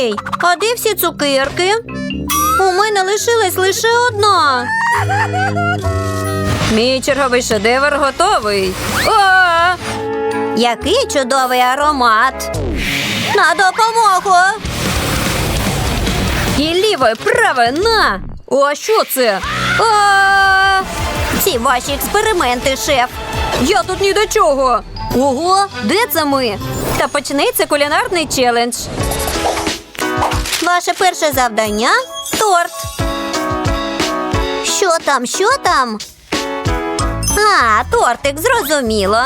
Гей, а де всі цукерки? У мене лишилась лише одна. Мій черговий шедевр готовий. О! Який чудовий аромат. На допомогу. І ліве, праве, на! О, що це? А! Ці ваші експерименти, шеф. Я тут ні до чого. Ого, де це ми? Та почнеться кулінарний челендж. Ваше перше завдання торт. Що там, що там? А, тортик, зрозуміло.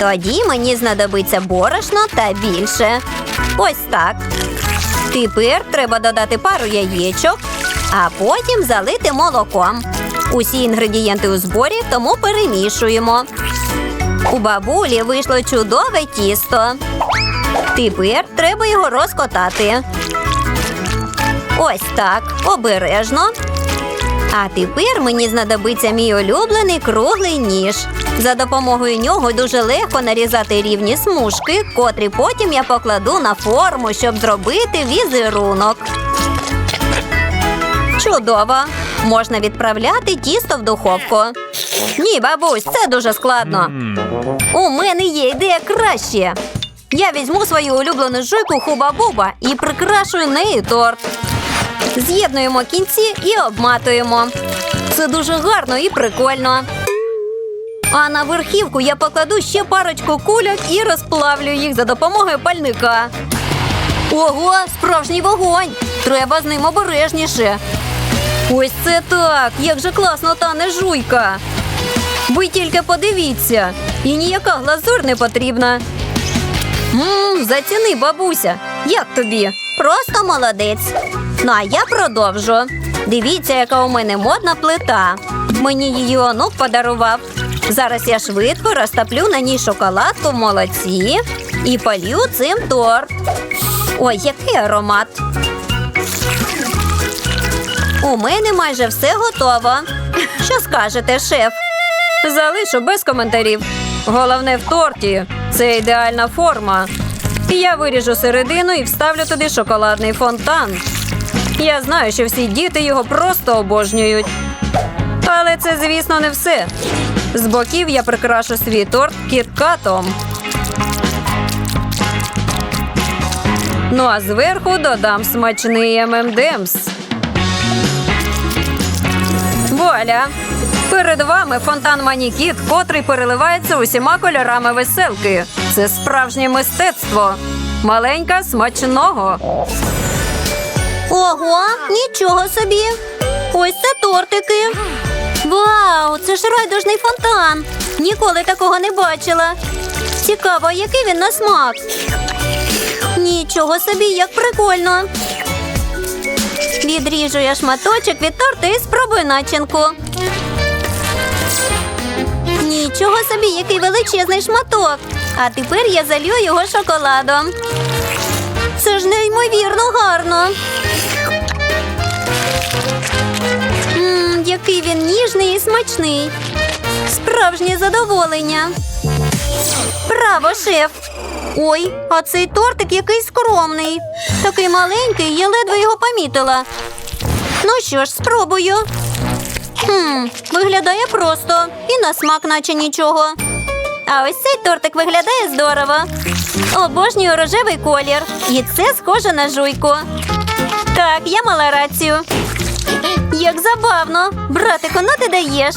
Тоді мені знадобиться борошно та більше. Ось так. Тепер треба додати пару яєчок, а потім залити молоком. Усі інгредієнти у зборі, тому перемішуємо. У бабулі вийшло чудове тісто. Тепер треба його розкотати. Ось так, обережно. А тепер мені знадобиться мій улюблений круглий ніж. За допомогою нього дуже легко нарізати рівні смужки, котрі потім я покладу на форму, щоб зробити візерунок. Чудово! Можна відправляти тісто в духовку. Ні, бабусь, це дуже складно. У мене є ідея краще. Я візьму свою улюблену жуйку хуба-буба і прикрашую нею торт. З'єднуємо кінці і обматуємо. Це дуже гарно і прикольно. А на верхівку я покладу ще парочку кульок і розплавлю їх за допомогою пальника. Ого, справжній вогонь! Треба з ним обережніше. Ось це так! Як же класно тане жуйка! Ви тільки подивіться, і ніяка глазур не потрібна. Мм, заціни, бабуся. Як тобі? Просто молодець. Ну а я продовжу. Дивіться, яка у мене модна плита. Мені її онук подарував. Зараз я швидко розтоплю на ній шоколадку в молоці і полью цим торт. Ой, який аромат. У мене майже все готово. Що скажете, шеф? Залишу без коментарів. Головне в торті це ідеальна форма. Я виріжу середину і вставлю туди шоколадний фонтан. Я знаю, що всі діти його просто обожнюють. Але це, звісно, не все. З боків я прикрашу свій торт кіткатом. Ну а зверху додам смачний ММДМС. Вуаля! Перед вами фонтан Манікіт, котрий переливається усіма кольорами веселки. Це справжнє мистецтво. Маленька смачного. Ого, нічого собі. Ось це тортики. Вау, це ж райдужний фонтан. Ніколи такого не бачила. Цікаво, який він на смак. Нічого собі, як прикольно. Відріжу я шматочок від торти і спробую начинку. Нічого собі, який величезний шматок. А тепер я залью його шоколадом. Це ж неймовірно гарно. Мм, який він ніжний і смачний. Справжнє задоволення. Браво, шеф! Ой, а цей тортик який скромний. Такий маленький, я ледве його помітила. Ну що ж, спробую. Хм, виглядає просто і на смак, наче нічого. А ось цей тортик виглядає здорово. Обожнюю рожевий колір. І це схоже на жуйку. Так, я мала рацію. Як забавно. Братику, ну ти даєш.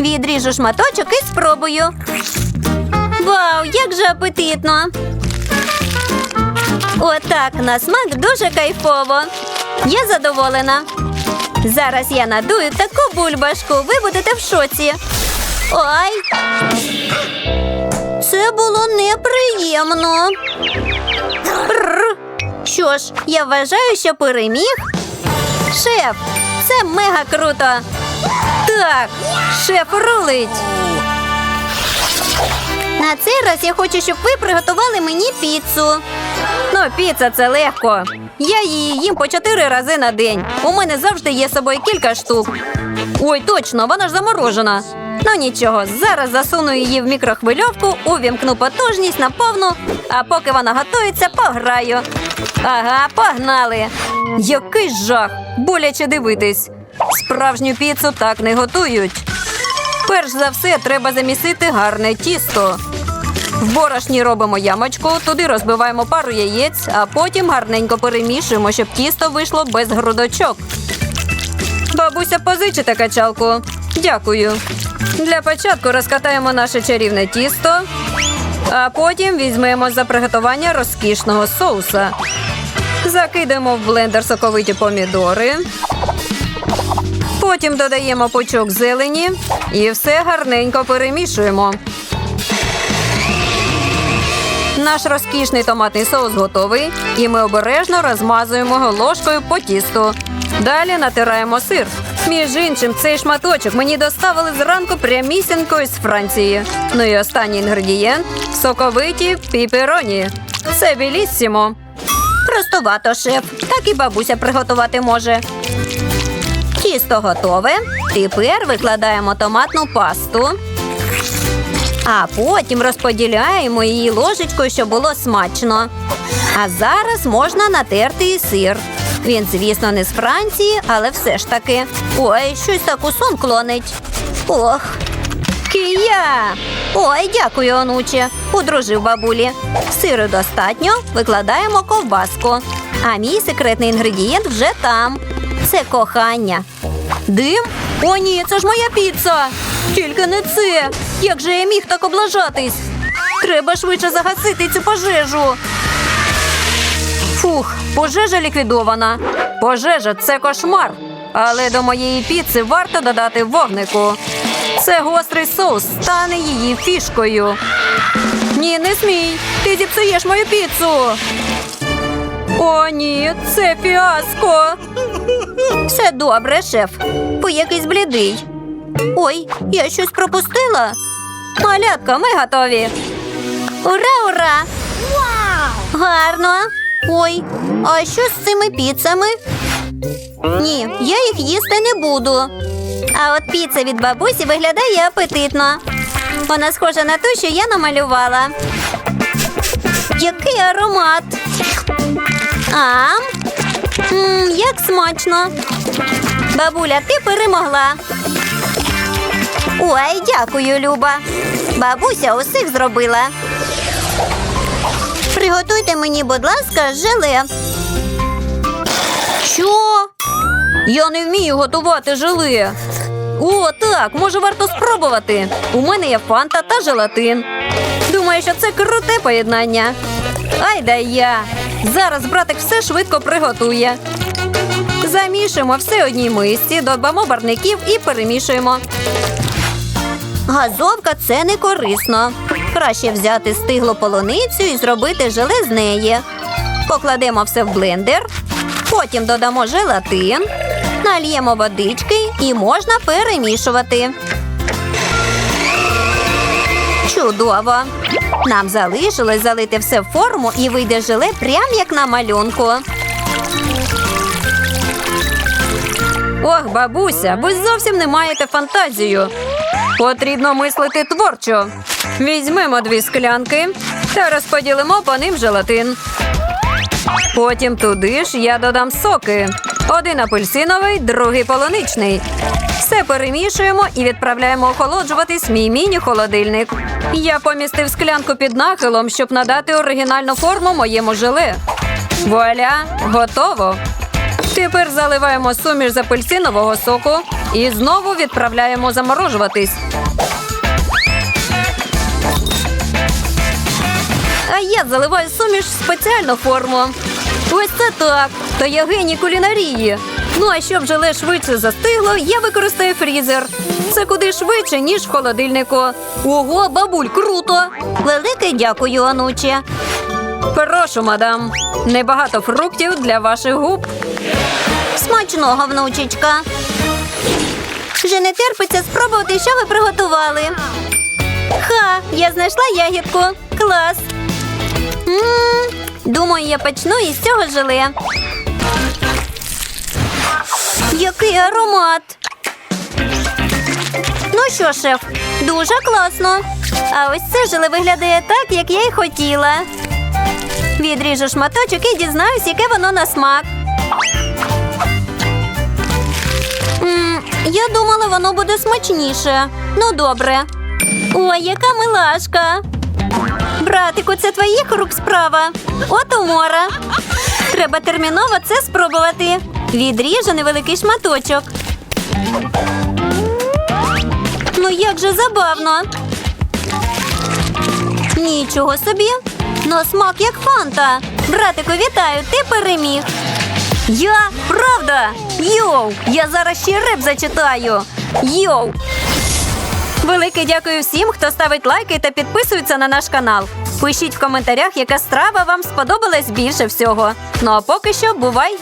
Відріжу шматочок і спробую. Вау, як же апетитно. Отак, на смак дуже кайфово. Я задоволена. Зараз я надую таку бульбашку. Ви будете в шоці. Ой. Це було неприємно. Що ж, я вважаю, що переміг. Шеф, це мега круто. Так, шеф рулить. На цей раз я хочу, щоб ви приготували мені піцу. Ну, піца це легко. Я її їм по чотири рази на день. У мене завжди є з собою кілька штук. Ой, точно, вона ж заморожена. Ну нічого, зараз засуну її в мікрохвильовку, увімкну потужність на повну, а поки вона готується, пограю. Ага, погнали. Який жах! Боляче дивитись. Справжню піцу так не готують. Перш за все, треба замісити гарне тісто. В борошні робимо ямочку, туди розбиваємо пару яєць, а потім гарненько перемішуємо, щоб тісто вийшло без грудочок. Бабуся, позичите качалку. Дякую. Для початку розкатаємо наше чарівне тісто, а потім візьмемо за приготування розкішного соуса. Закидаємо в блендер соковиті помідори. Потім додаємо пучок зелені і все гарненько перемішуємо. Наш розкішний томатний соус готовий, і ми обережно розмазуємо його ложкою по тісту. Далі натираємо сир. Між іншим, цей шматочок мені доставили зранку прямісінько із Франції. Ну і останній інгредієнт соковиті піпероні. Це біліссімо. Простовато, шеф. Так і бабуся приготувати може. Тісто готове. Тепер викладаємо томатну пасту. А потім розподіляємо її ложечкою, щоб було смачно. А зараз можна натерти і сир. Він, звісно, не з Франції, але все ж таки. Ой, щось так у сон клонить. Ох. Кія! Ой, дякую, онуче. Удружив бабулі. Сиру достатньо, викладаємо ковбаску. А мій секретний інгредієнт вже там. Це кохання. Дим? О, ні, це ж моя піца. Тільки не це. Як же я міг так облажатись? Треба швидше загасити цю пожежу. Фух, пожежа ліквідована. Пожежа це кошмар. Але до моєї піци варто додати вогнику. Це гострий соус стане її фішкою. Ні, не смій. Ти зіпсуєш мою піцу. О, ні, це фіаско. Все добре, шеф. Ви якийсь блідий. Ой, я щось пропустила. Малятка, ми готові. Ура, ура! Вау! Гарно. Ой, а що з цими піцами? Ні, я їх їсти не буду. А от піца від бабусі виглядає апетитно. Вона схожа на ту, що я намалювала. Який аромат. А, м, як смачно. Бабуля, ти перемогла. Ой, дякую, Люба. Бабуся усіх зробила. Приготуйте мені, будь ласка, желе. Що? Я не вмію готувати желе. О, так, може варто спробувати. У мене є фанта та желатин. Думаю, що це круте поєднання. Ай да я. Зараз братик все швидко приготує. Замішуємо все одній мисці, додамо барників і перемішуємо. Газовка це не корисно. Краще взяти стиглу полуницю і зробити желе з неї. Покладемо все в блендер, потім додамо желатин, нальємо водички і можна перемішувати. Чудово! Нам залишилось залити все в форму і вийде желе прям як на малюнку. Ох, бабуся, ви зовсім не маєте фантазію. Потрібно мислити творчо. Візьмемо дві склянки та розподілимо по ним желатин. Потім туди ж я додам соки. Один апельсиновий, другий полуничний. Все перемішуємо і відправляємо охолоджуватись мій міні-холодильник. Я помістив склянку під нахилом, щоб надати оригінальну форму моєму желе. Вуаля, готово. Тепер заливаємо суміш з апельсинового соку і знову відправляємо заморожуватись. А я заливаю суміш в спеціальну форму. Ось це так. Та я геній кулінарії. Ну а щоб желе швидше застигло, я використаю фрізер. Це куди швидше, ніж в холодильнику. Ого, бабуль, круто! Велике дякую, онуче. Прошу, мадам. Небагато фруктів для ваших губ. Смачного, внучечка. Вже не терпиться спробувати, що ви приготували. Ха, я знайшла ягідку. Клас. м думаю, я почну із цього желе. Який аромат. Ну що, шеф, дуже класно. А ось це желе виглядає так, як я й хотіла. Відріжу шматочок і дізнаюсь, яке воно на смак. Я думала, воно буде смачніше. Ну, добре. Ой, яка милашка. Братику, це твоїх рук справа. От умора. Треба терміново це спробувати. Відріжу невеликий шматочок. Ну як же забавно. Нічого собі. На смак як фанта. Братику, вітаю, ти переміг. Я? Йоу! Я зараз ще реп зачитаю. Йоу! Велике дякую всім, хто ставить лайки та підписується на наш канал. Пишіть в коментарях, яка страва вам сподобалась більше всього. Ну а поки що, бувай!